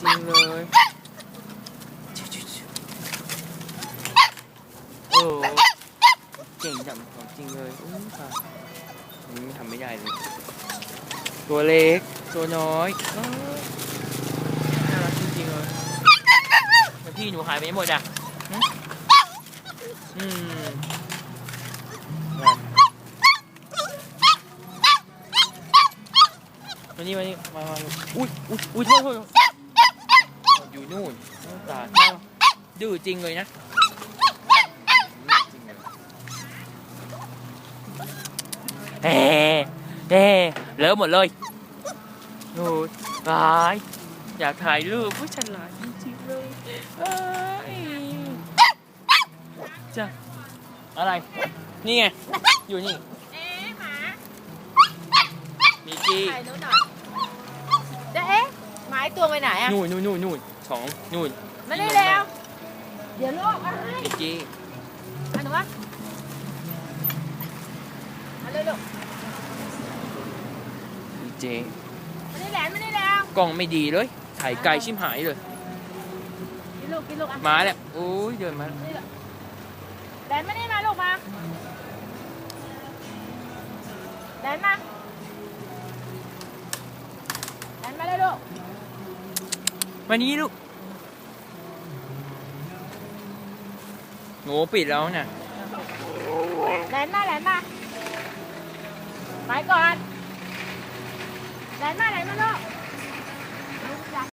จริงเลยโอ้เก่งจังของจริงเลยอุ้ยค่ะนี่ทำไม่ได้เลย ตัวเล็ก ตัวน้อยน่ารักจริงๆเลยแล้วพี่หนูหายไปหนหมดอะอืมนั่นมานี่มานี่มามาอุ้ยอุ้ยอุ้ยโทษโทษ อยู่นู่นน้องตาน่าดื้อจริงเลยนะดื้อจริงเลยเฮ้เฮ้เลอะหมดเลยโอ้ยร้ายอยากถ่ายรูปผู้ฉลาดจริงๆเลยเอ้ยจ้ะอะไร นี่ไง อยู่นี่ เอ๊ะหมามีกี้ถ่ายนู้นหน่อยเจ๊เอ๊ะหมาไอ้ตัวไปไหนอะนู่นนู่นนู่นนู่น สองนู่นไม่ได้แล้ว เดี๋ยวลูกเอาให้มีกี้อันนู้นวะมาเลยลูกมีเจไม่ได้แหลนไม่ได้แล้วกล้องไม่ดีเลยถ่ายไกลชิมหายเลย กินลูกกินลูกอะมาแล้วโอ้ยเดินมาแล้วนี่ลูกแหลนไม่ได้มาลูกมาแหลนมา วันนี้ลูกโง่ปิดแล้วเนี่ยแหลนมาแหลนมาไปก่อนแหลนมาแหลนมาลูก